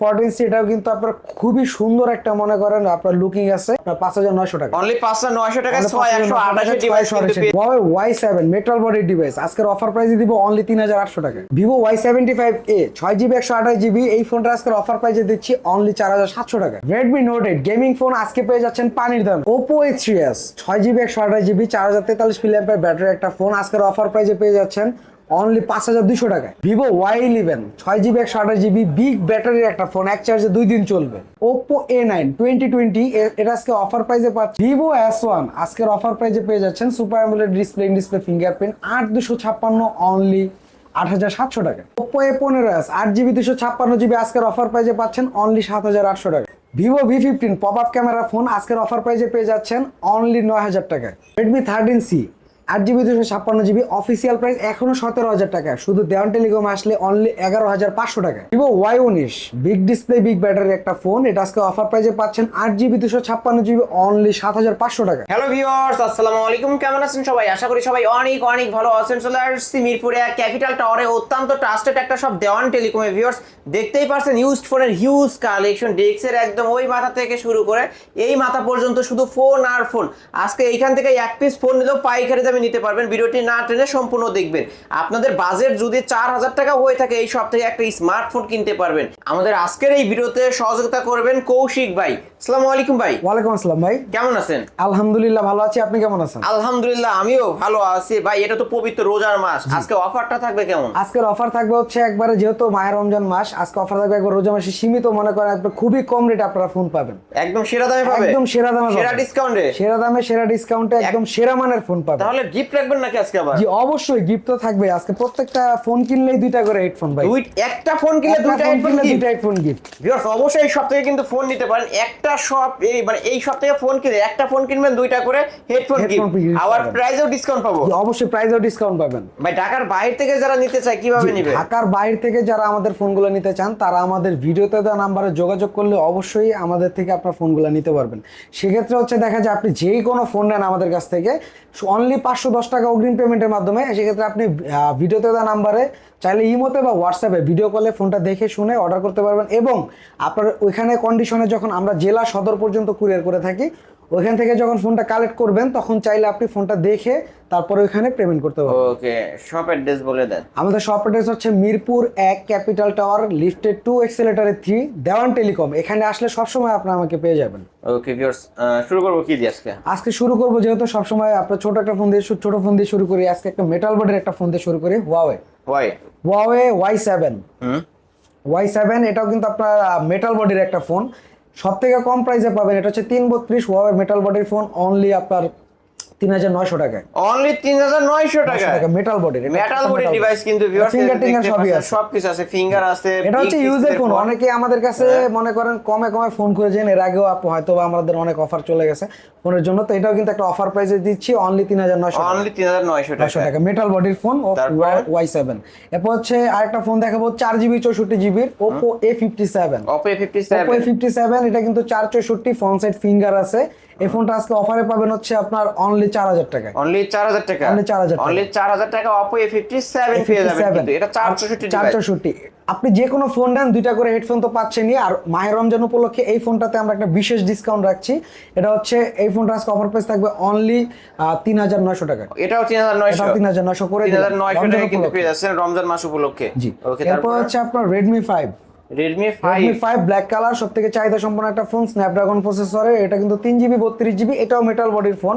Fourteen C এটাও কিন্তু আপনার খুবই সুন্দর একটা মনে করেন আপনার লুকিং আছে পাঁচ হাজার নয়শো টাকা। অনলি পাঁচশো নয়শো টাকা Y seven metal body device আজকের অফার প্রাইসে দিব অনলি তিন হাজার আটশো টাকা। Vivo Y seventy five A ছয় জিবি একশো আঠাশ জিবি এই ফোনটা আজকের অফার প্রাইসে দিচ্ছি অনলি চার হাজার সাতশো টাকা। Redmi note eight gaming phone আজকে পেয়ে যাচ্ছেন পানির দাম। ওপো এ থ্রি এস ছয় জিবি একশো আঠাশ জিবি চার হাজার তেতাল্লিশ মিলিয়ামের ব্যাটারি একটা ফোন আজকের অফার প্রাইসে পেয়ে যাচ্ছেন অনলি পাঁচ হাজার দুশো টাকায়। ভিভো ওয়াই ইলেভেন ছয় জিবি একশো আঠাশ জিবি বিগ ব্যাটারির একটা ফোন এক চার্জে দুই দিন চলবে। Oppo A nine twenty twenty এটা আজকে অফার প্রাইসে পাচ্ছে। ভিভো এস ওয়ান আজকের অফার প্রাইসে পেয়ে যাচ্ছেন super AMOLED display display fingerprint আট দুশো ছাপ্পান্ন অনলি আট হাজার সাতশো টাকা। ওপো এ পনেরো এস আট জিবি দুশো ছাপ্পান্ন জিবি আজকের অফার প্রাইসে পাচ্ছেন অনলি সাত হাজার আটশো টাকা। Vivo V fifteen pop up camera phone আজকের অফার প্রাইসে পেয়ে যাচ্ছেন অনলি নয় হাজার টাকায়। রেডমি থার্টিন সি আট জিবি দুশো ছাপ্পান্ন জিবি অফিসিয়াল প্রাইস এখনও সতেরো হাজার টাকা। শুধু দেওয়ান টেলিকম আসলে অনলি এগারো হাজার পাঁচশো টাকা। ভিভো ওয়াই উনিশ বিগ ডিসপ্লে বিগ ব্যাটারি একটা ফোন এটা আজকে অফার প্রাইসে পাচ্ছেন আট জিবি দুশো ছাপ্পান্ন জিবি অনলি সাত হাজার পাঁচশো টাকা। হ্যালো ভিউয়ার্স আসসালামু আলাইকুম। কেমন আছেন সবাই? আশা করি সবাই অনেক অনেক ভালো আছেন। চলে আসছি মিরপুরে ক্যাপিটাল টাওয়ারে অত্যন্ত ট্রাস্টেড একটা সব দেওয়ান টেলিকমে ভিউয়ার্স দেখতেই পারছেন ইউজড ফোনের হিউজ কালেকশন ডেক্সের একদম ওই মাথা থেকে শুরু করে এই মাথা পর্যন্ত শুধু ফোন আর ফোন আজকে এইখান থেকে এক পিস ফোন নিলেও পাইকারি দামে নিতে পারবেন। ভিডিওটি না টেনে সম্পূর্ণ দেখবেন। আপনাদের বাজেট যদি চার হাজার টাকা হয়ে থাকে এই সব থেকে একটা স্মার্টফোন কিনতে পারবেন। আমাদের আজকের এই ভিডিওতে সহযোগিতা করবেন কৌশিক ভাই। আসসালামু আলাইকুম ভাই। ওয়ালাইকুম আসসালাম ভাই। কেমন আছেন? আলহামদুলিল্লাহ ভালো আছি। আপনি কেমন আছেন? আলহামদুলিল্লাহ আমিও ভালো আছি। ভাই এটা তো পবিত্র রোজার মাস। আজকে অফারটা থাকবে কেমন? আজকের অফার থাকবে হচ্ছে একবারে যেহেতু মায়ের রমজান মাস আজকে অফার থাকবে একবার রোজা মাসে সীমিত মনে করেন একবার খুবই কম রেটে আপনারা ফোন পাবেন। একদম সেরা দামে পাবে? একদম সেরা দামে সেরা পাবেন। ডিসকাউন্টে সেরা দামে সেরা ডিসকাউন্টে একদম সেরা মানের ফোন পাবেন। তাহলে গিফট রাখবেন নাকি আজকে আবার? জি অবশ্যই গিফট তো থাকবে আজকে প্রত্যেকটা ফোন কিনলেই দুইটা করে হেডফোন ভাই। দুই একটা ফোন কিনলে দুইটা হেডফোন দুইটা হেডফোন গিফট ভিউয়ার্স অবশ্যই এই সব থেকে কিন্তু ফোন নিতে পারেন। একটা শপ এই মানে এই সব থেকে ফোন কিনে একটা ফোন কিনবেন দুইটা করে হেডফোন গিফট আবার পাবেন। প্রাইসেও ডিসকাউন্ট পাবো। অবশ্যই প্রাইসেও ডিসকাউন্ট পাবেন। ভাই ঢাকার বাইরে থেকে যারা নিতে চায় কীভাবে নিবে? ঢাকার বাইরে থেকে যারা আমাদের ফোনগুলো নিতে চান তারা আমাদের ভিডিওতে দেওয়া নাম্বারে যোগাযোগ করলে অবশ্যই আমাদের থেকে আপনার ফোনগুলো নিতে পারবেন। সেক্ষেত্রে হচ্ছে দেখা যায় আপনি যেই কোনো ফোন নেন আমাদের কাছ থেকে অনলি পাঁচশো দশ টাকা অগ্রিম পেমেন্টের মাধ্যমে, সেক্ষেত্রে আপনি ভিডিওতে দেওয়া নাম্বারে চাইলে ইমোতে বা হোয়াটসঅ্যাপে ভিডিও কলে ফোনটা দেখে শুনে অর্ডার করতে পারবেন এবং আপনার ওইখানে কন্ডিশনে যখন আমরা জেলা সদর পর্যন্ত কুরিয়ার করে থাকি ওইখান থেকে যখন ফোনটা কালেক্ট করবেন তখন চাইলে আপনি ফোনটা দেখে তারপরে ওইখানে পেমেন্ট করতে পারবেন। ওকে শপ অ্যাড্রেস বলে দেন। আমাদের শপ অ্যাড্রেস হচ্ছে মিরপুর এক ক্যাপিটাল টাওয়ার লিফটেড টু এক্সেলেটারে থ্রি দেওয়ান টেলিকম এখানে আসলে সবসময় আপনি আমাকে পেয়ে যাবেন। ওকে ভিউয়ার্স শুরু করব কি দিয়ে আজকে? আজকে শুরু করব যেহেতু সবসময় আপনার ছোট একটা ফোন দিয়ে ছোট ফোন দিয়ে শুরু করি। আজকে একটা মেটাল বোর্ডের একটা ফোন দিয়ে শুরু করি Huawei Y Huawei Y seven হুম। ওয়াই সেভেন এটাও কিন্তু আপনার মেটাল বডির একটা ফোন সব থেকে কম প্রাইসে পাবেন, এটা হচ্ছে তিন বত্রিশ ওয়াওয়ে মেটাল বডির ফোন অনলি আপনার তিন হাজার নয়শো টাকায়। অনলি তিন হাজার নয়শো টাকা মেটাল বডির মেটাল বডি ডিভাইস কিন্তু ফিঙ্গার টিঙ্গার সবই আছে। সব কিছু আছে। ফিঙ্গার আছে এটা হচ্ছে ইউজের ফোন অনেকে আমাদের কাছে মনে করেন কমে কমে ফোন করেছেন এর আগেও হয়তো আমাদের অনেক অফার চলে গেছে ফোনের জন্য। তো এটাও কিন্তু একটা অফার প্রাইসে দিচ্ছি অনলি তিন হাজার নয়শো অনলি তিন হাজার নয়শো টাকা। মেটাল বডির ফোন? ওয়াই সেভেন এরপর হচ্ছে আরেকটা ফোন দেখাবো চার জিবি চৌষট্টি জিবির Oppo A fifty seven Oppo fifty Oppo A fifty seven এটা কিন্তু চার চৌষট্টি ফ্রন্ট সাইড ফিঙ্গার আছে। এই ফোনটা আজকে অফারে পাবেন হচ্ছে আপনার অনলি চার হাজার টাকায়। অনলি চার হাজার টাকা? Only 4,000 টাকা। অনলি চার হাজার টাকা অপো এ ফিফটি সেভেন পেয়ে যাবেন এটা চার চৌষট্টি চার আপনি যে কোনো ফোন নেন দুইটা করে হেডফোন তো পাচ্ছেনই। আর মাহের রমজান উপলক্ষে এই ফোনটাতে আমরা একটা বিশেষ ডিসকাউন্ট রাখছি। এটা হচ্ছে এই ফোনটা আজকে অফার প্রাইস থাকবে অনলি তিন হাজার নয়শো টাকায় এটাও তিন হাজার নয়শো। তিন হাজার নয়শো করে তিন হাজার নয়শো রমজান টাকা কিন্তু পেয়ে যাচ্ছেন রমজান মাস উপলক্ষে। জি। এরপর হচ্ছে আপনার Redmi five Redmi five Redmi five black colour সব থেকে চাহিদা সম্পন্ন একটা ফোন স্ন্যাপড্রাগন প্রসেসরে এটা কিন্তু তিন জিবি বত্রিশ জিবি এটাও মেটাল বডির ফোন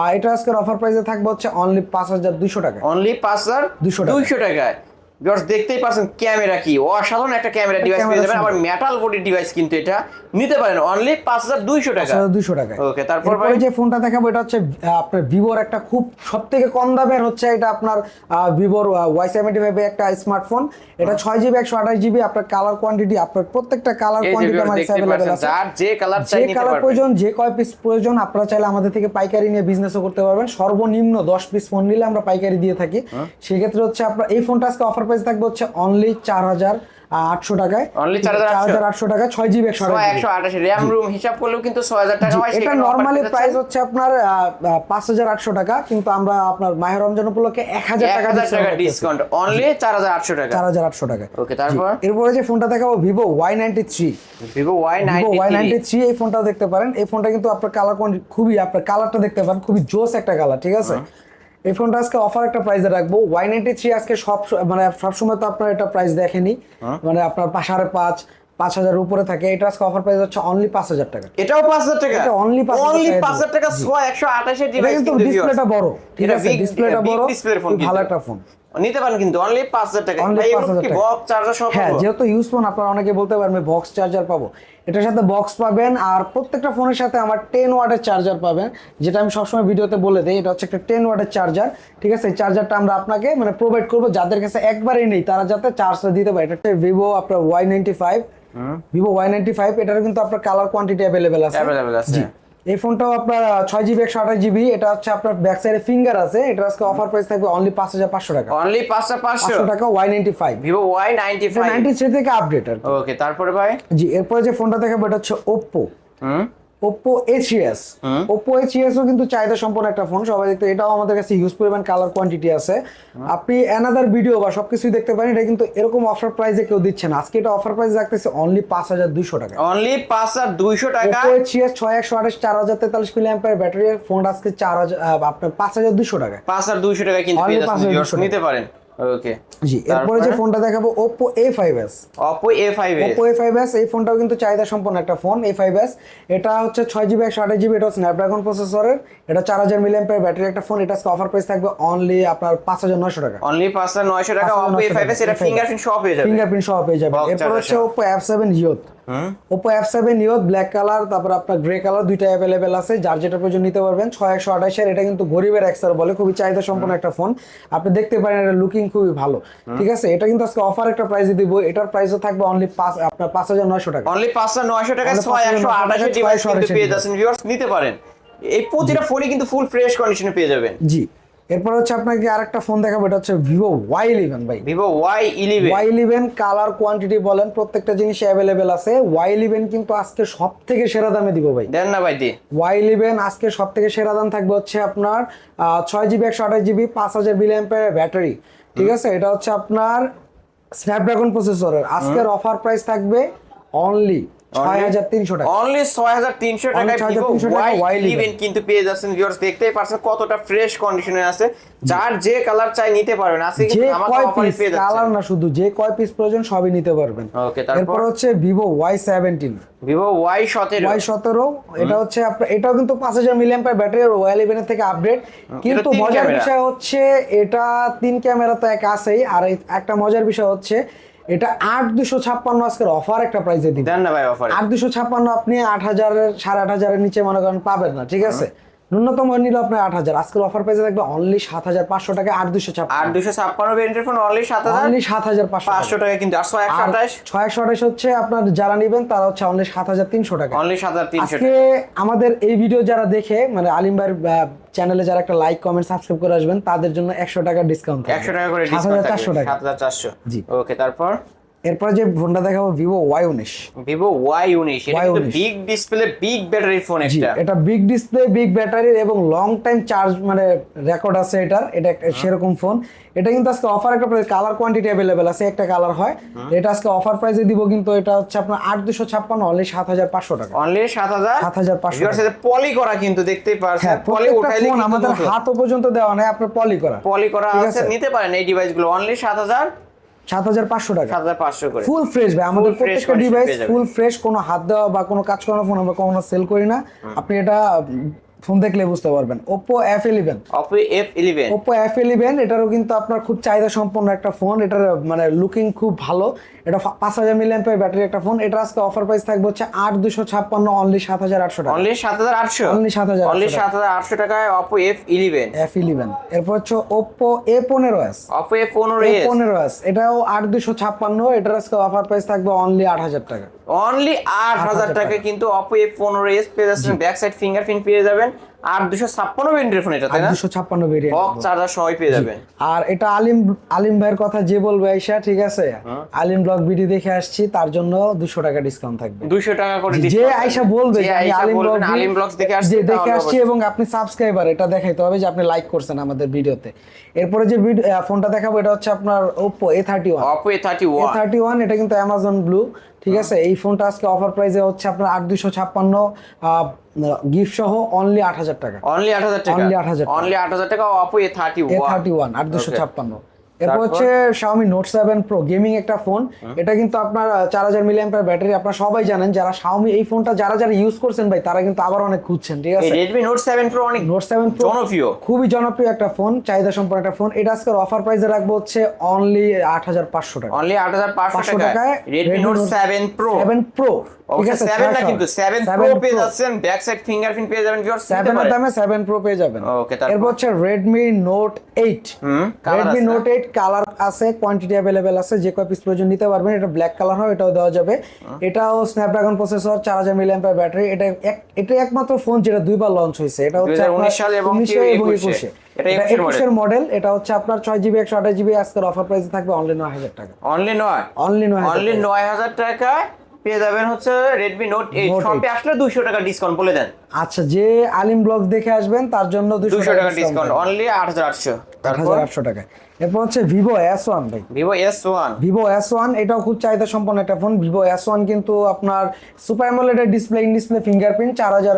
আর এটা আজকের অফার প্রাইসে থাকবে হচ্ছে অনলি পাঁচ হাজার দুশো টাকা অনলি পাঁচ হাজার 200 টাকা। দুইশো টাকায়। ভিউয়ার্স দেখতেই পাচ্ছেন ক্যামেরা কি? অসাধারণ একটা ক্যামেরা ডিভাইস পেয়ে যাবেন। আবার মেটাল বডি ডিভাইস কিন্তু এটা। নিতে পারেন অনলি পাঁচ হাজার দুইশো টাকা। দুশো টাকা ওকে তারপর ভাই যে ফোনটা দেখাবো এটা হচ্ছে আপনার ভিভোর একটা খুব সব থেকে কম দামের হচ্ছে এটা আপনার ভিভোর ওয়াই সেভেন্টি ফাইভ একটা স্মার্টফোন এটা ছয় জিবি একশো আঠাশ জিবি আপনার কালার কোয়ান্টিটি আপনার প্রত্যেকটা কালার কোয়ান্টিটি আমার দেখতে অ্যাভেলেবেল আছে। যার যে কালার যে চাই নিতে কালার প্রয়োজন যে কয় পিস প্রয়োজন আপনারা চাইলে আমাদের থেকে পাইকারি নিয়ে বিজনেসও করতে পারবেন। সর্বনিম্ন দশ পিস ফোন নিলে আমরা পাইকারি দিয়ে থাকি। সেক্ষেত্রে হচ্ছে আপনার এই ফোনটা আজকে অফার প্রাইস থাকবে হচ্ছে অনলি চার হাজার আটশো টাকায়। Only 4800 চার হাজার আটশো টাকা ছয় জিবি একশো একশো আঠাশি র্যাম রুম হিসাব করলেও কিন্তু ছয় হাজার টাকা হয় এটা নর্মালি প্রাইস হচ্ছে আপনার পাঁচ হাজার আটশো টাকা কিন্তু আমরা আপনার মাহের রমজান উপলক্ষে এক হাজার টাকা ডিসকাউন্ট অনলি চার হাজার আটশো টাকা। চার হাজার আটশো টাকা। ওকে তারপর? এরপরে যে ফোনটা দেখাবো Vivo Y ninety three Vivo Y Y ninety three এই ফোনটা দেখতে পারেন। এই ফোনটা কিন্তু আপনার কালার খুবই আপনার কালারটা দেখতে পারেন খুবই জোস একটা কালার ঠিক আছে? এই ফোনটা আজকে অফার একটা প্রাইসে রাখব। ওয়াই নাইনটি থ্রি আজকে সব মানে সবসময় তো আপনার এটা প্রাইস দেখেনি। মানে আপনার সাড়ে পাঁচ পাঁচ হাজার উপরে থাকে। এটা আজকে অফার প্রাইস হচ্ছে অনলি পাঁচ হাজার টাকা। এটাও পাঁচ হাজার টাকা? এটা অনলি পাঁচ অনলি পাঁচ হাজার টাকা ছয় একশো আঠাশের ডিভাইস কিন্তু ডিসপ্লেটা বড়। ঠিক আছে ডিসপ্লেটা বড়। ভালো একটা ফোন নিতে পারেন কিন্তু অনলি টাকা। Only 5,000 টাকা। বক্স চার্জার সব হ্যাঁ যেহেতু ইউজ ফোন আপনারা অনেকে বলতে বক্স চার্জার পাবো। এটার সাথে বক্স পাবেন আর প্রত্যেকটা ফোনের সাথে আমার টেন ওয়াটের চার্জার পাবেন যেটা আমি সবসময় ভিডিওতে বলে দিই এটা হচ্ছে একটা টেন ওয়াটের চার্জার ঠিক আছে? এই চার্জারটা আমরা আপনাকে মানে প্রোভাইড করব যাদের কাছে একবারেই নেই তারা যাতে চার্জটা দিতে পারে। এটা হচ্ছে ভিভো আপনার Y ninety five Vivo Y ninety five এটার কিন্তু আপনার কালার কোয়ান্টিটি অ্যাভেলেবেল আছে। Available আছে। এই ফোনটাও আপনার ছয় জিবি একশো আঠাশ জিবি এটা হচ্ছে আপনার ব্যাক সাইডে ফিঙ্গার আছে। এটা আজকে অফার প্রাইস থাকবে অনলি পাঁচ হাজার পাঁচশো টাকা। অনলি পাঁচ হাজার পাঁচশো? টাকা Y ninety five Vivo Y ninety five ninety three থেকে আপডেট আর। ওকে তারপরে ভাই? জি এরপরে যে ফোনটা দেখাবো এটা হচ্ছে ওপ্পো হুম? ওপ্পো এইচএস ওপ্পো এইচএস ও কিন্তু চাহিদা সম্পন্ন একটা ফোন সবাই দেখতে এটাও আমাদের কাছে হিউজ পরিমাণ কালার কোয়ান্টিটি আছে। আপনি অ্যানাদার ভিডিও বা সবকিছুই দেখতে পারেন এটা কিন্তু এরকম অফার প্রাইসে কেউ দিচ্ছে না। আজকে এটা অফার প্রাইস রাখতেছে অনলি পাঁচ হাজার দুইশো টাকা। অনলি পাঁচ হাজার দুইশো টাকা? ওপ্পো এইচএস ছয় একশো আঠাশ চার হাজার তেতাল্লিশ মিলি অ্যাম্পায়ার ব্যাটারি ফোন আজকে চার হাজার আপনার পাঁচ হাজার দুইশো টাকা। পাঁচ হাজার দুইশো টাকা কিন্তু Only পেয়ে যাচ্ছেন 5,200 viewers, নিতে পারেন। ওকে জি এরপরে যে ফোনটা দেখাবো এই ফোনটাও কিন্তু চাহিদা সম্পন্ন একটা ফোন এ এটা হচ্ছে ছয় জিবি একশো আঠাশ জিবি এটা স্ন্যাপড্রাগন প্রসেসরের এটা ব্যাটারি একটা ফোন এটা অফার প্রাইস থাকবে অনলি আপনার পাঁচ হাজার নয়শো টাকা। অনলি টাকা 5,900 ফাইভ এটা ফিঙ্গারপ্রিন্ট সব হয়ে যাবে। ফিঙ্গারপ্রিন্ট সহ পেয়ে যাবে। এরপর হচ্ছে সহ। সেভেন ইয়ত হুম ওপো এফ সেভেন ইয়ত ব্ল্যাক কালার তারপর আপনার গ্রে কালার দুইটা অ্যাভেলেবেল আছে। যার যেটা প্রয়োজন নিতে পারবেন ছয় একশো আঠাশের এটা কিন্তু গরিবের এক্সার বলে খুবই চাহিদা সম্পন্ন একটা ফোন আপনি দেখতে পারেন এটা লুকিং খুবই ভালো। ঠিক আছে? এটা কিন্তু আজকে অফার একটা প্রাইসে দিব। এটার প্রাইসও থাকবে অনলি পাঁচ আপনার পাঁচ হাজার নয়শো টাকা। অনলি পাঁচ হাজার নয়শো টাকা ছয় একশো 5,900 আঠাশের টাকা, ডিভাইস পেয়ে যাচ্ছেন ভিউয়ার্স নিতে পারেন। এই প্রতিটা ফোনই কিন্তু ফুল ফ্রেশ কন্ডিশনে পেয়ে যাবেন। জি। এরপর হচ্ছে আপনাকে আরেকটা ফোন দেখাবো এটা হচ্ছে ভিভো ওয়াই ইলেভেন ভাই। Vivo Y eleven Y eleven colour quantity বলেন প্রত্যেকটা জিনিস অ্যাভেলেবেল আছে। ওয়াই ইলেভেন কিন্তু আজকে সব থেকে সেরা দামে দিব ভাই। দেন না ভাই দি। ওয়াই ইলেভেন আজকে সব থেকে সেরা দাম থাকবে হচ্ছে আপনার ছয় জিবি একশো আঠাশ জিবি পাঁচ হাজার বিলিয়াম্পের ব্যাটারি। ঠিক আছে? এটা হচ্ছে আপনার স্ন্যাপড্রাগন প্রসেসরের আজকের অফার প্রাইস থাকবে অনলি ছয় হাজার তিনশো টাকা। অনলি ছয় হাজার তিনশো Only টাকায় ভিভো ওয়াই Y11 কিন্তু পেয়ে যাচ্ছেন ভিউয়ার্স দেখতেই পারছেন কতটা ফ্রেশ কন্ডিশনে আছে। যার যে কালার চাই নিতে পারবেন আজকে যে কয় পিস কালার না শুধু যে কয় পিস প্রয়োজন সবই নিতে পারবেন। Okay, তারপর? হচ্ছে এটা হচ্ছে এটাও কিন্তু ব্যাটারি ইলেভেনের থেকে আপডেট কিন্তু মজার। বিষয় হচ্ছে এটা তিন ক্যামেরা তো এক আছেই। আর একটা মজার বিষয় হচ্ছে এটা আট দুশো ছাপ্পান্ন আজকের অফার একটা প্রাইসে দিন দেন না ভাই অফার আট দুশো ছাপ্পান্ন আপনি আট হাজারের সাড়ে আট হাজারের নিচে মনে করেন পাবেন না ঠিক আছে? ন্যূনতম নিলে আপনার আট হাজার। আজকের অফার প্রাইসে থাকবে অনলি সাত হাজার পাঁচশো টাকা আট দুশো ছাপ্পান্ন। দুশো ছাপ্পান্ন ভেরিয়েন্টের ফোন অনলি সাত হাজার? অনলি সাত হাজার পাঁচশো পাঁচশো টাকা কিন্তু আর ছয় একশো আঠাশ? ছয় একশো আঠাশ হচ্ছে আপনার যারা নিবেন তারা হচ্ছে অনলি সাত হাজার তিনশো টাকা। অনলি সাত হাজার তিনশো আজকে আমাদের এই ভিডিও যারা দেখে মানে আলিম ভাইয়ের চ্যানেলে যারা একটা লাইক কমেন্ট সাবস্ক্রাইব করে আসবেন তাদের জন্য একশো টাকা ডিসকাউন্ট একশো টাকা করে সাত হাজার চারশো টাকা। সাত হাজার চারশো। জি। ওকে তারপর? এরপরে যে ফোনটা দেখাবো ভিভো ওয়াই উনিশ। ভিভো ওয়াই উনিশ big display big battery phone একটা। এটা বিগ ডিসপ্লে বিগ ব্যাটারি এবং লং টাইম চার্জ মানে রেকর্ড আছে এটার। এটা একটা সেরকম ফোন এটা কিন্তু আজকে অফার একটা প্রাইস কালার কোয়ান্টিটি অ্যাভেলেবেল আছে একটা কালার হয়। এটা আজকে অফার প্রাইসে দিব কিন্তু এটা হচ্ছে আপনার আট দুশো ছাপ্পান্ন অনলি সাত হাজার পাঁচশো টাকা। অনলি সাত হাজার? 7,500 ভিউয়ার্স সাথে পলি করা কিন্তু দেখতেই পারছেন হ্যাঁ পলি উঠাইলে আমাদের হাতও পর্যন্ত দেওয়া নেই আপনার পলি করা। পলি করা আছে আছে। নিতে পারেন এই ডিভাইসগুলো অনলি সাত হাজার সাত হাজার পাঁচশো টাকা। সাত হাজার পাঁচশো করে। ফুল ফ্রেশ ভাই আমাদের প্রত্যেকটা ডিভাইস ফুল ফ্রেশ কোনো হাত দেওয়া বা কোনো কাজ করানো ফোন আমরা কখনো সেল করি না। আপনি এটা ফোন দেখলে বুঝতে পারবেন। Oppo F eleven Oppo F eleven Oppo F eleven এটারও কিন্তু আপনার খুব চাহিদা সম্পন্ন একটা ফোন এটার মানে লুকিং খুব ভালো। এটা পাঁচ হাজার মিলিয়ন ব্যাটারি একটা ফোন এটা আজকে অফার প্রাইস থাকবে হচ্ছে আট দুশো ছাপ্পান্ন অনলি সাত হাজার আটশো টাকা। অনলি সাত হাজার আটশো? Only 7,800 অনলি সাত হাজার আটশো টাকায় Oppo F eleven F eleven এরপর হচ্ছে ওপো এ পনেরো এস অপো এফ পনেরো এ পনেরো এস এটাও আট দুশো ছাপ্পান্ন। এটার আজকে অফার প্রাইস থাকবে অনলি আট হাজার টাকা। অনলি আট হাজার টাকা। কিন্তু অপো এফ পনেরো এস পেয়ে যাচ্ছেন। ব্যাক সাইড ফিঙ্গারপ্রিন্ট পেয়ে যাবেন। দুশো ছাপ্পান্ন ভেন্টের ফোন এটা তাই না? ভেরিয়েন্ট বক্স চার্জার সবাই পেয়ে যাবে। আর এটা আলিম আলিম ভাইয়ের কথা যে বলবে ঠিক আছে? আলিম ব্লগ ভিডিও দেখে আসছি তার জন্য টাকা ডিসকাউন্ট থাকবে। টাকা করে যে বলবে আমি আলিম ব্লগ আলিম ব্লগস দেখে আসছি দেখে আসছি এবং আপনি সাবস্ক্রাইবার এটা দেখাইতে হবে যে আপনি লাইক করছেন আমাদের ভিডিওতে এরপরে যে ভিডিও ফোনটা দেখাবো এটা হচ্ছে আপনার Oppo A31 Oppo A31 A31 এটা কিন্তু অ্যামাজন ব্লু ঠিক আছে? এই ফোনটা আজকে অফার প্রাইসে হচ্ছে আপনার আট দুশো ছাপ্পান্ন গিফট সহ অনলি আট হাজার টাকা। অনলি আট হাজার টাকা? Only 8,000 টাকা। অনলি আট হাজার টাকা Oppo A thirty thirty one আট দুশো ছাপ্পান্ন। এরপর হচ্ছে Xiaomi Note 7 Pro গেমিং একটা ফোন এটা কিন্তু আপনার চার হাজার মিলিয়াম্পার ব্যাটারি আপনারা সবাই জানেন যারা Xiaomi এই ফোনটা যারা যারা ইউজ করছেন ভাই তারা কিন্তু আবার অনেক খুঁজছেন ঠিক আছে? রেডমি নোট সেভেন প্রো অনেক নোট সেভেন প্রো জনপ্রিয়। খুবই জনপ্রিয় একটা ফোন চাহিদা সম্পন্ন একটা ফোন এটা আজকের অফার প্রাইসে রাখব হচ্ছে অনলি আট হাজার পাঁচশো টাকা। অনলি আট হাজার পাঁচশো পাঁচশো টাকায় টাকায় Redmi note seven pro seven pro ঠিক আছে? সেভেন না কিন্তু সেভেন 7 প্রো পেয়ে Pro। যাচ্ছেন ব্যাক সাইড ফিঙ্গারপ্রিন্ট পেয়ে যাবেন নিতে সেভেনের পারেন দামে সেভেন প্রো পেয়ে যাবেন। Okay, তারপর? এরপর হচ্ছে রেডমি নোট এইট হুম, colour রেডমি আছে? নোট এইট কালার আছে কোয়ান্টিটি অ্যাভেলেবেল আছে যে কয় পিস প্রয়োজন নিতে পারবেন এটা ব্ল্যাক কালার হয় এটাও দেওয়া যাবে। এটাও স্ন্যাপড্রাগন প্রসেসর চার হাজার মিলিয়াম্পার ব্যাটারি এটা এক- এটা একমাত্র ফোন যেটা দুইবার লঞ্চ হয়েছে। এটা হচ্ছে 2019 সালে এবং 19 এবং 21 21 এটা এটা 21 একুশের মডেল এটা হচ্ছে আপনার ছয় জিবি একশো আঠাশ জিবি আজকের অফার প্রাইসে থাকবে অনলি নয় হাজার টাকা। অনলি নয়? অনলি নয় হাজার অনলি। নয় হাজার টাকায় পেয়ে যাবেন হচ্ছে রেডমি নোট এইট শপে আসলে দুইশো টাকা ডিসকাউন্ট বলে দেন। আচ্ছা যে আলিম ব্লগ দেখে আসবেন তার জন্য দুশো টাকা ডিসকাউন্ট অনলি আট হাজার আটশো। আট হাজার আটশো টাকা এরপর হচ্ছে ভিভো এস ওয়ান ভাই। Vivo S one Vivo S one এটাও খুব চাহিদা সম্পন্ন একটা ফোন ভিভো এস ওয়ান কিন্তু আপনার সুপার অ্যামোলেডের ডিসপ্লে ইন ডিসপ্লে ফিঙ্গারপ্রিন্ট চার হাজার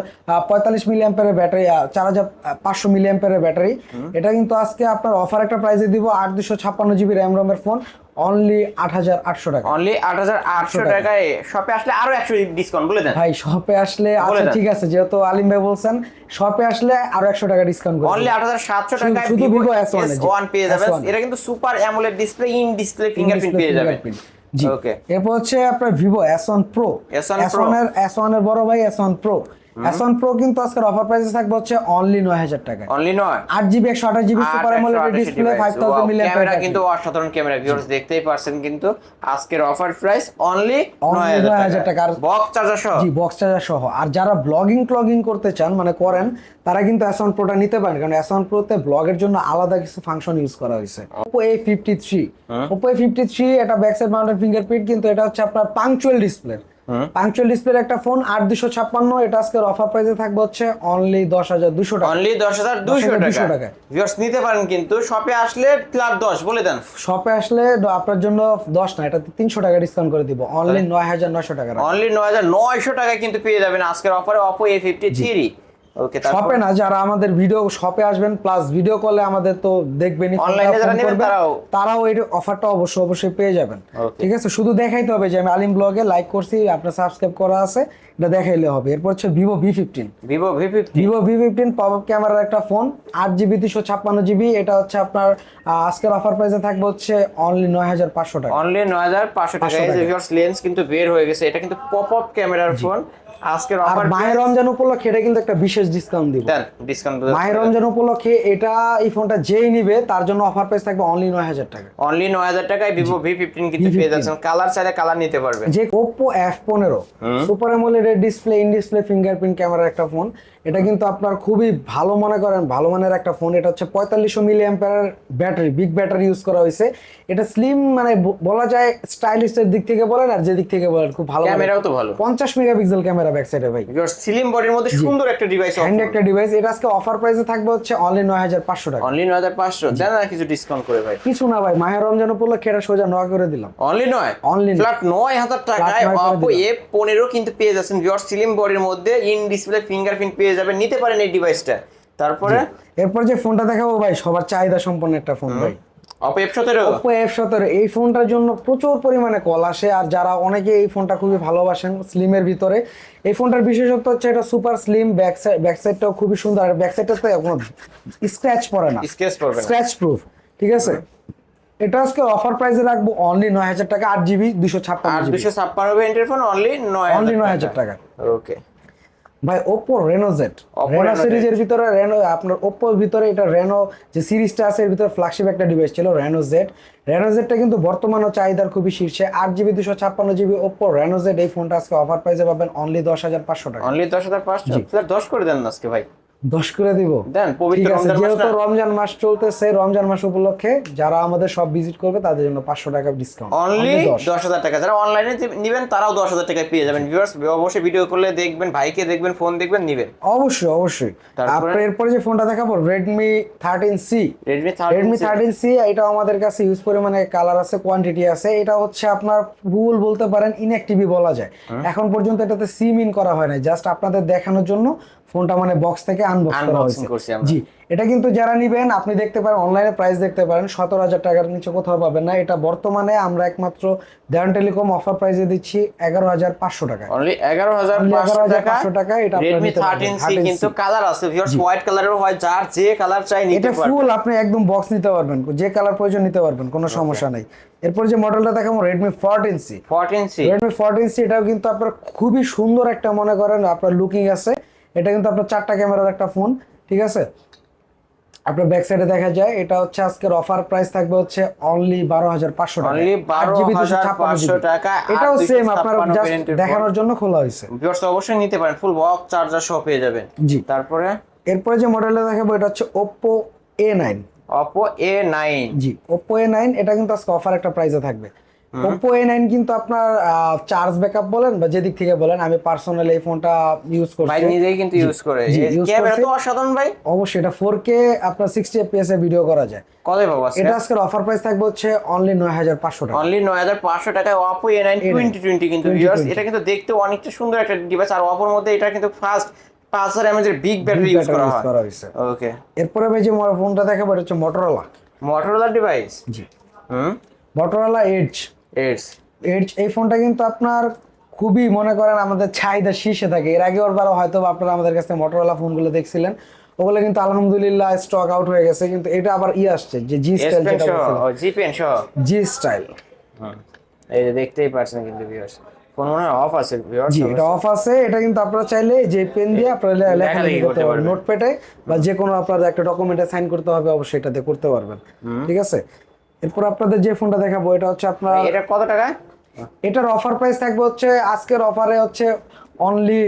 পঁয়তাল্লিশ মিলি অ্যাম্পারের ব্যাটারি চার হাজার পাঁচশো মিলি অ্যাম্পারের ব্যাটারি এটা কিন্তু আজকে আপনার অফার একটা প্রাইসে দিব আট দুশো ছাপ্পান্ন জিবি র্যাম রমের ফোন অনলি আট হাজার আটশো টাকা। অনলি আট হাজার আটশো টাকায় শপে আসলে আরও একশো ডিসকাউন্ট বলে দেন। ভাই শপে আসলে আচ্ছা ঠিক আছে যেহেতু আলিম ভাই বলছেন শপে আসলে আরও একশো টাকা ডিসকাউন্ট অনলি আট হাজার সাতশো টাকায় শুধু ভিভো এস S1 এ, জি। ওয়ান পেয়ে যাবেন। এটা কিন্তু super AMOLED display in display fingerprint পেয়ে যাবেন। জি। ওকে এরপর হচ্ছে আপনার Vivo S one pro S1 S Pro। ওয়ানের এস ওয়ানের বড় ভাই S one pro S one pro কিন্তু আজকের অফার প্রাইসে থাকবে হচ্ছে অনলি নয় হাজার টাকা অনলি নয়? আট জিবি একশো আঠাশ GB super AMOLED display five thousand million camera কিন্তু অসাধারণ ক্যামেরা ভিউয়ার্স দেখতেই পারছেন কিন্তু আজকের অফার প্রাইস অনলি Only 9000 9,000 টাকা। আর- বক্স চার্জার সহ? জি বক্স চার্জার সহ। আর যারা ব্লগিং ক্লগিং করতে চান মানে করেন তারা কিন্তু এস ওয়ান প্রোটা নিতে পারেন কারণ এস ওয়ান প্রোতে ব্লগের জন্য আলাদা কিছু ফাংশন ইউজ করা হয়েছে। Oppo A fifty three Oppo A fifty three এটা ব্যাক সাইড মাউন্টেড ফিঙ্গারপ্রিন্ট কিন্তু এটা হচ্ছে আপনার পাংচুয়াল ডিসপ্লে পাংচুয়াল ডিসপ্লের একটা ফোন আট দুশো ছাপ্পান্ন। এটা আজকের অফার প্রাইসে থাকবে হচ্ছে অনলি দশ হাজার দুশো টাকা। অনলি দশ হাজার দুশো দুশো টাকা। ভিউয়ার্স নিতে পারেন কিন্তু শপে আসলে ক্লাব দশ বলে দেন। শপে আসলে আপনার জন্য দশ না এটা তিনশো টাকা ডিসকাউন্ট করে দিব। অনলি নয় হাজার নয়শো টাকা অনলি নয় হাজার নয়শো টাকায় কিন্তু পেয়ে যাবেন আজকের অফারে Oppo A fifty three okay শপে না যারা আমাদের ভিডিও শপে আসবেন প্লাস ভিডিও কলে আমাদের তো দেখবেনই এ যারা নেবেন তারাও- তারাও এই অফারটা অবশ্যই অবশ্যই পেয়ে যাবেন। ঠিক আছে? শুধু দেখাইতে হবে যে আমি আলিম ব্লগে লাইক করছি আপনার সাবস্ক্রাইব করা আছে এটা দেখাইলে হবে। এরপর হচ্ছে Vivo V fifteen Vivo V fifty Vivo V fifteen pop up ক্যামেরার একটা ফোন আট জিবি দুশো ছাপ্পান্ন জিবি এটা হচ্ছে আপনার আজকের অফার প্রাইসে থাকবে হচ্ছে অনলি নয় হাজার পাঁচশো টাকা। অনলি নয় হাজার পাঁচশো টাকা। 500 এই যে টাকা। ভিউয়ার্স লেন্স কিন্তু বের হয়ে গেছে। এটা কিন্তু পপ আপ ক্যামেরার ফোন আজকের অফার মায়ের রমজান উপলক্ষে এটা কিন্তু একটা বিশেষ ডিসকাউন্ট দিব। ডিসকাউন্ট মায়ের রমজান উপলক্ষে এটা এই ফোনটা যেই নিবে তার জন্য অফার প্রাইস থাকবে অনলি নয় হাজার টাকা। অনলি নয় হাজার টাকায় ভিভো ভি ফিফটিন কিন্তু পেয়ে যাচ্ছেন। কালার চাইলে কালার নিতে পারবেন যে এফ পনেরো super AMOLED display in display fingerprint ক্যামেরার একটা ফোন এটা কিন্তু আপনার খুবই ভালো মনে করেন ভালো মানের একটা ফোন এটা হচ্ছে পঁয়তাল্লিশশো মিলি অ্যাম্পারের ব্যাটারি বিগ ব্যাটারি ইউজ করা হয়েছে। এটা স্লিম মানে বলা যায় স্টাইলিস্টের দিক থেকে বলেন আর যে দিক থেকে বলেন খুব ভালো ক্যামেরাও তো ভালো। পঞ্চাশ মেগাপিক্সেল ক্যামেরা ব্যাক সাইডে ভাই স্লিম বডির মধ্যে সুন্দর একটা ডিভাইস হ্যান্ড একটা ডিভাইস এটা আজকে অফার প্রাইসে থাকবে হচ্ছে অনলি নয় হাজার পাঁচশো টাকা। অনলি নয় হাজার পাঁচশো। দেন না কিছু ডিসকাউন্ট করে ভাই। কিছু না ভাই মাহের রমজান উপলক্ষে এটা সোজা নয় করে দিলাম। অনলি নয়? নয়। ফ্ল্যাট নয় হাজার টাকায় নয় করে এ পনেরো কিন্তু পেয়ে যাচ্ছেন ভিওর স্লিম বডির মধ্যে। ইন ডিসপ্লে ফিঙ্গারপ্রিন্ট পেয়ে যাবেন। নিতে পারেন এই ডিভাইসটা তারপরে? এরপর যে ফোনটা দেখাবো ভাই সবার চাহিদা সম্পন্ন একটা ফোন ভাই। অপো এফ সতেরো? ওপো এফ সতেরো। এই ফোনটার জন্য প্রচুর পরিমাণে কল আসে আর যারা অনেকে এই ফোনটা খুবই ভালোবাসেন স্লিমের ভিতরে এই ফোনটার বিশেষত্ব হচ্ছে এটা super slim back side back সাইডটাও খুবই সুন্দর আর ব্যাক সাইডটাতে কোনো স্ক্র্যাচ পড়ে না। স্ক্র্যাচ প্রুফ ঠিক আছে? এটা আজকে অফার প্রাইসে রাখব অনলি নয় হাজার টাকা আট জিবি দুশো ছাপ্পান্ন দুশো ছাপ্পান্ন ভেন্টের ফোন অনলি নয় অনলি নয় হাজার টাকা। ওকে ভাই ওপো রেনো জেড রেনো সিরিজের ভিতরে রেনো আপনার ওপ্পোর ভিতরে এটা রেনো যে সিরিজটা আছে এর ভিতরে ফ্ল্যাগশিপ একটা ডিভাইস ছিল রেনো জেড রেনো জেডটা কিন্তু বর্তমানে চাহিদার খুবই শীর্ষে। আট জিবি দুশো ছাপ্পান্ন জিবি ওপ্পো রেনো জেড এই ফোনটা আজকে অফার প্রাইসে পাবেন অনলি দশ হাজার পাঁচশো টাকা। অনলি দশ হাজার পাঁচশো? দশ করে দেন আজকে ভাই। দশ করে দিব। দেন ঠিক আছে রমজান মাস যেহেতু রমজান মাস চলতেছে রমজান মাস উপলক্ষে যারা আমাদের সব ভিজিট করবে তাদের জন্য পাঁচশো টাকা ডিসকাউন্ট অনলি দশ। হাজার টাকা। যারা অনলাইনে নেবেন তারাও দশ হাজার টাকায় পেয়ে যাবেন। ভিউয়ার্স অবশ্যই ভিডিও করলে দেখবেন ভাইকে দেখবেন ফোন দেখবেন নেবেন। অবশ্যই অবশ্যই। তারপরে? এরপরে যে ফোনটা দেখাবো Redmi thirteen C Redmi Redmi thirteen thirteen C এটা আমাদের কাছে ইউজ পরিমাণে কালার আছে কোয়ান্টিটি আছে। এটা হচ্ছে আপনার ভুল বলতে পারেন ইনঅ্যাক্টিভই বলা যায়। এখন পর্যন্ত এটাতে সিম ইন করা হয় না জাস্ট আপনাদের দেখানোর জন্য ফোনটা মানে বক্স থেকে আনবক্স করা হয়েছে। জি এটা কিন্তু যারা নিবেন আপনি দেখতে পারেন অনলাইনে প্রাইস দেখতে পারেন সতেরো হাজার টাকার নিচে কোথাও পাবেন না। এটা বর্তমানে আমরা একমাত্র দেওয়ান টেলিকম অফার প্রাইসে দিচ্ছি এগারো হাজার পাঁচশো টাকা। এগারো হাজার পাঁচশো টাকা, এটা রেডমি থার্টিন সি কিন্তু কালার আছে ভিউয়ার্স হোয়াইট কালারেরও হয় যার যে কালার চাই নিতে এটা ফুল আপনি একদম বক্স নিতে পারবেন যে কালার প্রয়োজন নিতে পারবেন কোনো সমস্যা নেই। এরপর যে মডেলটা দেখাবো Redmi fourteen C fourteen C Redmi fourteen C এটাও কিন্তু আপনার খুবই সুন্দর একটা মনে করেন আপনার লুকিং আছে। এটা কিন্তু আপনার চারটা ক্যামেরার একটা ফোন ঠিক আছে? আপনার ব্যাক সাইডে দেখা যায় এটা হচ্ছে আজকের অফার প্রাইস থাকবে হচ্ছে অনলি বারো হাজার পাঁচশো টাকা। Only 8GB 12,500 টাকা, এটাও সেম আপনার 256 জাস্ট variant এর দেখানোর জন্য খোলা হয়েছে। অবশ্যই নিতে পারেন ফুল বক্স চার্জার সহ পেয়ে যাবেন। জি। তারপরে? এরপরে যে মডেলটা দেখাবো এটা হচ্ছে Oppo A nine Oppo A nine G Oppo A nine এটা কিন্তু আজকে অফার একটা প্রাইসে থাকবে। ওপ্পো এ নাইন কিন্তু আপনার চার্জ ব্যাকআপ বলেন বা যেদিক থেকে বলেন আমি পার্সোনালি এই ফোনটা ইউজ করছি। ভাই নিজেই কিন্তু ইউজ করে। ক্যামেরা তো অসাধারণ ভাই। অবশ্যই এটা ফোর কে আপনার সিক্সটি এফপিএস এ ভিডিও করা যায়। কত পাবো আজকে এটা আজকের অফার প্রাইস থাকবে হচ্ছে অনলি নয় হাজার পাঁচশো টাকা। অনলি নয় হাজার পাঁচশো টাকায় Oppo A nine twenty twenty কিন্তু 2020 ভিউয়ার্স এটা কিন্তু দেখতে অনেকটা সুন্দর একটা ডিভাইস আর অপোর মধ্যে এটা কিন্তু ফার্স্ট পাঁচ হাজার এমএজ এর বিগ ব্যাটারি ইউজ করা হয়। ওকে এরপরে ভাই যে ফোনটা দেখাবো এটা হচ্ছে মোটরোলা মোটরোলা ডিভাইস জি। হুম? মোটরোলা এডজ এডস এডজ এই ফোনটা কিন্তু আপনার খুবই মনে করেন আমাদের চাহিদা শীর্ষে থাকে। এর আগে ওরবার হয়তো আপনারা আমাদের কাছে মোটরোলা ফোনগুলো দেখছিলেন। ওগুলো কিন্তু আলহামদুলিল্লাহ স্টক আউট হয়ে গেছে কিন্তু এটা আবার ই আসছে যে জি স্টাইল যেটা জি পেন সহ। জি স্টাইল এই যে দেখতেই পাচ্ছেন কিন্তু ভিউয়ার্স ফোন মনে অফ আছে জি এটা অফ আছে এটা কিন্তু আপনারা চাইলে যে পেন দিয়ে আপনারা করতে পারবেন। নোটপ্যাডে বা যে কোনো একটা ডকুমেন্টে সাইন করতে হবে অবশ্যই এটাতে করতে পারবেন। ঠিক আছে? এরপর আপনাদের যে ফোনটা দেখাবো এটা হচ্ছে আপনার এটা কত টাকা? এটার অফার প্রাইস থাকবে হচ্ছে আজকের অফারে হচ্ছে অনলি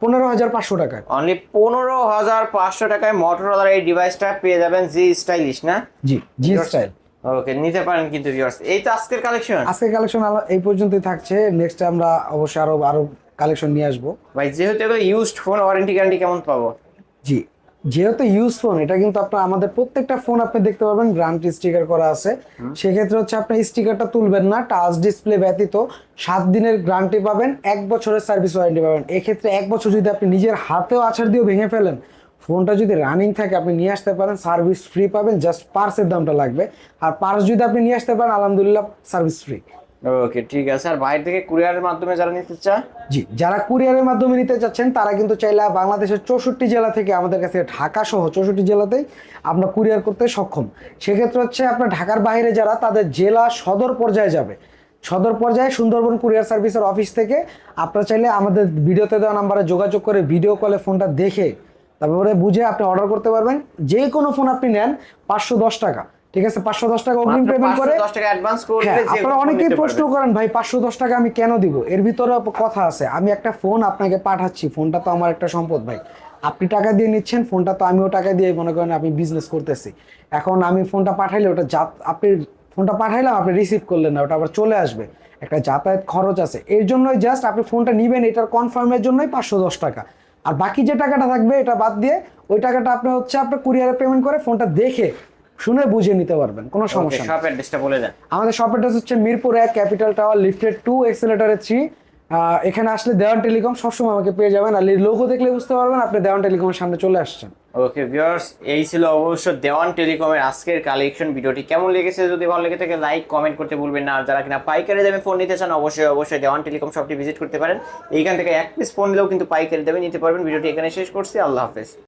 পনেরো হাজার পাঁচশো টাকা অনলি পনেরো হাজার পাঁচশো টাকায় মোটরোলার এই ডিভাইসটা পেয়ে যাবেন জি স্টাইলিশ না? জি জি স্টাইল ওকে নিতে পারেন কিন্তু ভিউয়ার্স এই তো আজকের কালেকশন আজকের কালেকশন এই পর্যন্তই থাকছে। নেক্সট আমরা অবশ্যই আরও আরও কালেকশন নিয়ে আসব। ভাই যেহেতু এগুলো ইউজড ফোন ওয়ারেন্টি গ্যারান্টি কেমন পাবো? জি। যেহেতু ইউজ ফোন এটা কিন্তু আপনার আমাদের প্রত্যেকটা ফোন আপনি দেখতে পারবেন গ্রান্ট স্টিকার করা আছে। সেক্ষেত্রে হচ্ছে আপনি স্টিকারটা তুলবেন না টাচ ডিসপ্লে ব্যতীত সাত দিনের গ্যারান্টি পাবেন এক বছরের সার্ভিস ওয়ারেন্টি পাবেন। এক্ষেত্রে এক বছর যদি আপনি নিজের হাতেও আছাড় দিয়েও ভেঙে ফেলেন ফোনটা যদি রানিং থাকে আপনি নিয়ে আসতে পারেন সার্ভিস ফ্রি পাবেন জাস্ট পার্সের দামটা লাগবে। আর পার্স যদি আপনি নিয়ে আসতে পারেন আলহামদুলিল্লাহ সার্ভিস ফ্রি ওকে ঠিক আছে। আর বাইরে থেকে কুরিয়ারের মাধ্যমে যারা নিতে চায়? জি, যারা কুরিয়ারের মাধ্যমে নিতে চাচ্ছেন, তারা কিন্তু চাইলে বাংলাদেশের চৌষট্টি জেলা থেকে আমাদের কাছে ঢাকা সহ চৌষট্টি জেলাতেই আমরা কুরিয়ার করতে সক্ষম। সেক্ষেত্রে হচ্ছে আপনার ঢাকার বাইরে যারা, তাদের জেলা সদর পর্যায়ে যাবে। সদর পর্যায়ে সুন্দরবন কুরিয়ার সার্ভিসের অফিস থেকে আপনারা চাইলে আমাদের ভিডিওতে দেওয়া নাম্বারে যোগাযোগ করে ভিডিও কলে ফোনটা দেখে, তারপরে বুঝে আপনি অর্ডার করতে পারবেন। যে কোনো ফোন আপনি নেন পাঁচশো দশ টাকা। ঠিক আছে পাঁচশো দশ টাকা অগ্রিম পেমেন্ট করে। হ্যাঁ আপনারা অনেকেই প্রশ্ন করেন ভাই পাঁচশো দশ টাকা আমি কেন দিব? এর ভিতরে কথা আছে আমি একটা ফোন আপনাকে পাঠাচ্ছি ফোনটা তো আমার একটা সম্পদ ভাই। আপনি টাকা দিয়ে নিচ্ছেন ফোনটা তো আমিও টাকা দিয়ে মনে করেন আমি বিজনেস করতেছি। এখন আমি ফোনটা পাঠাইলে ওটা যা আপনি ফোনটা পাঠাইলাম আপনি রিসিভ করলেন না ওটা আবার চলে আসবে। একটা যাতায়াত খরচ আছে। এর জন্যই জাস্ট আপনি ফোনটা নিবেন এটার কনফার্মের জন্যই পাঁচশো দশ টাকা। আর বাকি যে টাকাটা থাকবে এটা বাদ দিয়ে ওই টাকাটা আপনি হচ্ছে আপনার কুরিয়ারে পেমেন্ট করে ফোনটা দেখে শুনে বুঝে নিতে পারবেন কোনো সমস্যা শপ অ্যাড্রেসটা বলে দেন। আমাদের শপ অ্যাড্রেস হচ্ছে মিরপুর এক ক্যাপিটাল টাওয়ার লিফটেড টু এক্সেলেটারে থ্রি এখানে আসলে দেওয়ান টেলিকম সবসময় আমাকে পেয়ে যাবেন। আর লোগো দেখলে বুঝতে পারবেন আপনি দেওয়ান টেলিকমের সামনে চলে আসছেন। ওকে ভিউয়ার্স এই ছিল অবশ্য দেওয়ান টেলিকমের আজকের কালেকশন ভিডিওটি। কেমন লেগেছে? যদি ভালো লেগে থাকে লাইক কমেন্ট করতে ভুলবেন না। আর যারা কিনা পাইকারি দামে ফোন নিতে চান অবশ্যই অবশ্যই দেওয়ান টেলিকম শপটি ভিজিট করতে পারেন। এইখান থেকে এক পিস ফোন নিলেও কিন্তু পাইকারি দামে নিতে পারবেন। ভিডিওটি এখানে শেষ করছি। আল্লাহ হাফেজ।